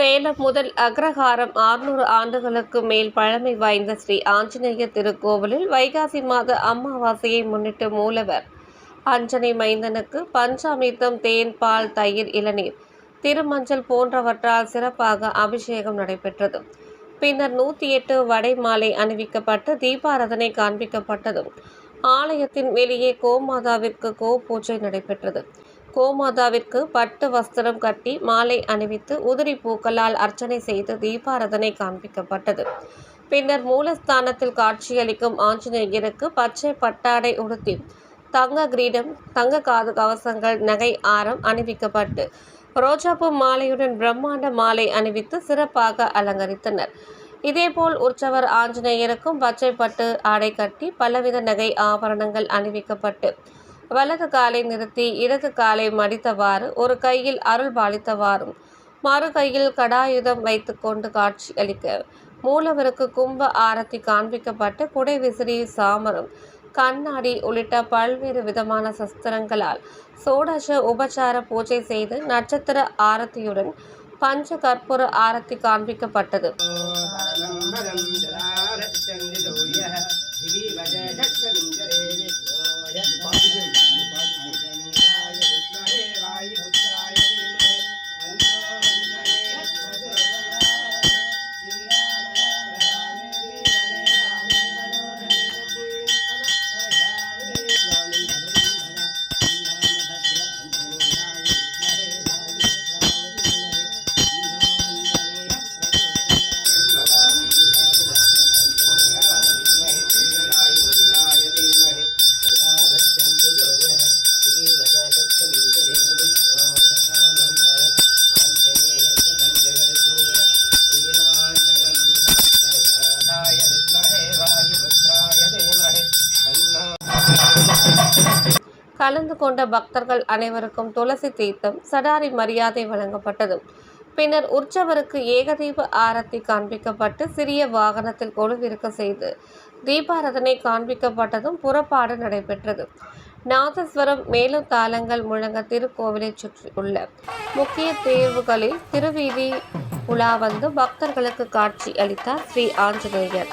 சேலம் முதல் அக்ரஹாரம் ஆறுநூறு ஆண்டுகளுக்கு மேல் பழமை வாய்ந்த ஸ்ரீ ஆஞ்சநேய திருக்கோவிலில் வைகாசி மாத அமாவாசையை முன்னிட்டு மூலவர் அஞ்சனை மைந்தனுக்கு பஞ்சாமிர்தம் தேன் பால் தயிர் இளநீர் திருமஞ்சள் போன்றவற்றால் சிறப்பாக அபிஷேகம் நடைபெற்றது. பின்னர் நூற்றி எட்டு வடை மாலை அணிவிக்கப்பட்டு தீபாரதனை காண்பிக்கப்பட்டதும் ஆலயத்தின் வெளியே கோமாதாவிற்கு கோ பூஜை நடைபெற்றது. கோமாதாவிற்கு பட்டு வஸ்திரம் கட்டி மாலை அணிவித்து உதிரி பூக்களால் அர்ச்சனை செய்து தீபாரதனை காண்பிக்கப்பட்டது. பின்னர் மூலஸ்தானத்தில் காட்சியளிக்கும் ஆஞ்சநேயருக்கு பச்சை பட்டாடை உடுத்தி தங்க கிரீடம் தங்க காது கவசங்கள் நகை ஆரம் அணிவிக்கப்பட்டு ரோஜாப்பூ மாலையுடன் பிரம்மாண்ட மாலை அணிவித்து சிறப்பாக அலங்கரித்தனர். இதேபோல் உற்சவர் ஆஞ்சநேயருக்கும் பச்சை பட்டு ஆடை கட்டி பலவித நகை ஆபரணங்கள் அணிவிக்கப்பட்டு வலது காலை நிறுத்தி இடது காலை மடித்தவாறு ஒரு கையில் அருள் பாலித்தவாறும் மறு கையில் கடாயுதம் வைத்துக்கொண்டு காட்சி அளிக்க. மூலவருக்கு கும்ப ஆரத்தி காண்பிக்கப்பட்டு குடை விசிறி சாமரம் கண்ணாடி உள்ளிட்ட பல்வேறு விதமான சஸ்திரங்களால் சோடச உபச்சார பூஜை செய்து நட்சத்திர ஆரத்தியுடன் பஞ்ச கற்பூர ஆரத்தி காண்பிக்கப்பட்டது. கலந்து கொண்ட பக்தர்கள் அனைவருக்கும் துளசி தீர்த்தம் சடாரி மரியாதை வழங்கப்பட்டது. பின்னர் உற்சவருக்கு ஏகதீப ஆரத்தி காண்பிக்கப்பட்டு சிறிய வாகனத்தில் கொழுவிருக்க செய்து தீபாராதனை காண்பிக்கப்பட்டதும் புறப்பாடு நடைபெற்றது. நாதஸ்வரம் மேலும் தாளங்கள் முழங்க திருக்கோவிலை சுற்றியுள்ள முக்கிய தேர்வுகளில் திருவீதி உலா வந்து பக்தர்களுக்கு காட்சி அளித்தார் ஸ்ரீ ஆஞ்சநேயர்.